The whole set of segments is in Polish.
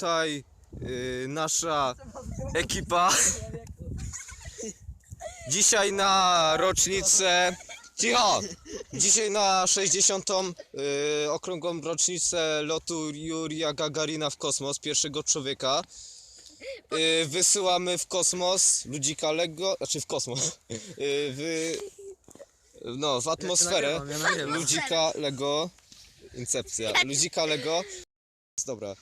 tutaj y, nasza ekipa. Dzisiaj na rocznicę. Cicho! Dzisiaj na 60. Y, okrągłą rocznicę lotu Jurija Gagarina w kosmos, pierwszego człowieka. Y, wysyłamy w kosmos ludzika Lego, znaczy w kosmos. Y, w, no, w atmosferę ludzika Lego. Incepcja. Ludzika Lego. Dobra.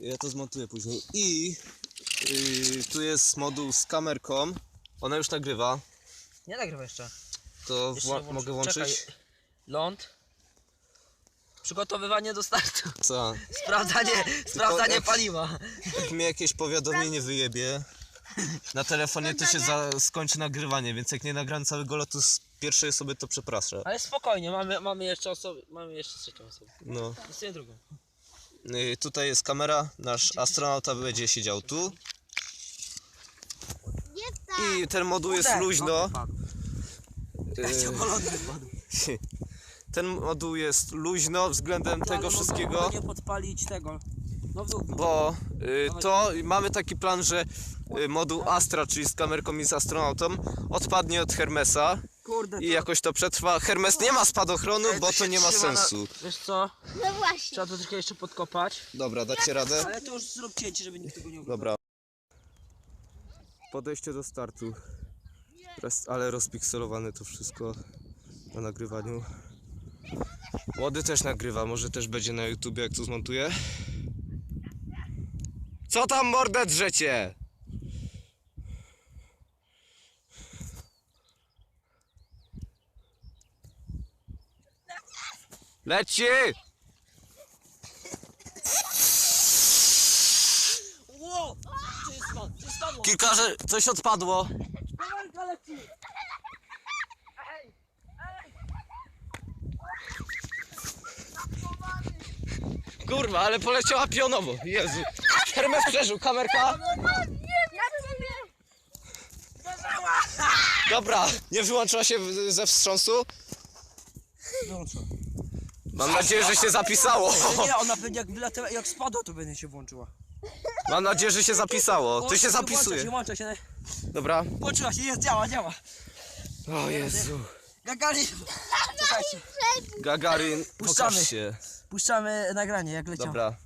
Ja to zmontuję później. I y, tu jest moduł z kamerką. Ona już nagrywa. Nie nagrywa jeszcze. To Jeszcze wła- mogę włączyć? czekaj. Ląd. Przygotowywanie do startu. Co? Sprawdzanie, sprawdzanie jak- paliwa. Jak mi jakieś powiadomienie wyjebie na telefonie, to się za, skończy nagrywanie, więc jak nie nagram całego lotu z pierwszej osoby, to przepraszam. Ale spokojnie, mamy, mamy jeszcze osobę, mamy jeszcze trzecią osobę. No. Zostawię drugą. Y, tutaj jest kamera, nasz astronauta będzie siedział tu. I ten moduł jest luźno. Y. Ten moduł jest luźno względem tego wszystkiego, Nie podpalić tego. No bo y, to mamy taki plan, że y, moduł Astra, czyli z kamerką i z astronautą, odpadnie od Hermesa Kurde, i jakoś to przetrwa. Hermes nie ma spadochronu, bo to się nie ma trzyma na- sensu. Wiesz co? No właśnie. Trzeba to troszkę jeszcze podkopać. Dobra, dacie radę? Ale to już zrób cięcie, żeby nikt tego nie oglądał. Dobra. Podejście do startu. Ale rozpikselowane to wszystko na nagrywaniu. Młody też nagrywa, może też będzie na YouTubie jak to zmontuję. Co tam mordę drzecie? Leci! Ło! Co jest spadło? Co spadło? Kilka, że coś odpadło. Kamerka leci! Kurwa, ale poleciała pionowo. Jezu. Hermes przeżył, kamerka. Dobra, nie wyłączyła się ze wstrząsu. Wyłączyła. Mam nadzieję, że się zapisało. Nie, ona będzie jak wylatała, jak spadła, to będzie się włączyła. Mam nadzieję, że się zapisało. To się Włącza się, zapisuje. włącza się. Dobra. Włączyła się, jest, działa, działa. O Jezu. Gagarin! Czekajcie, Gagaryn, Puszczamy. pokaż się. puszczamy nagranie, jak leciał. Dobra.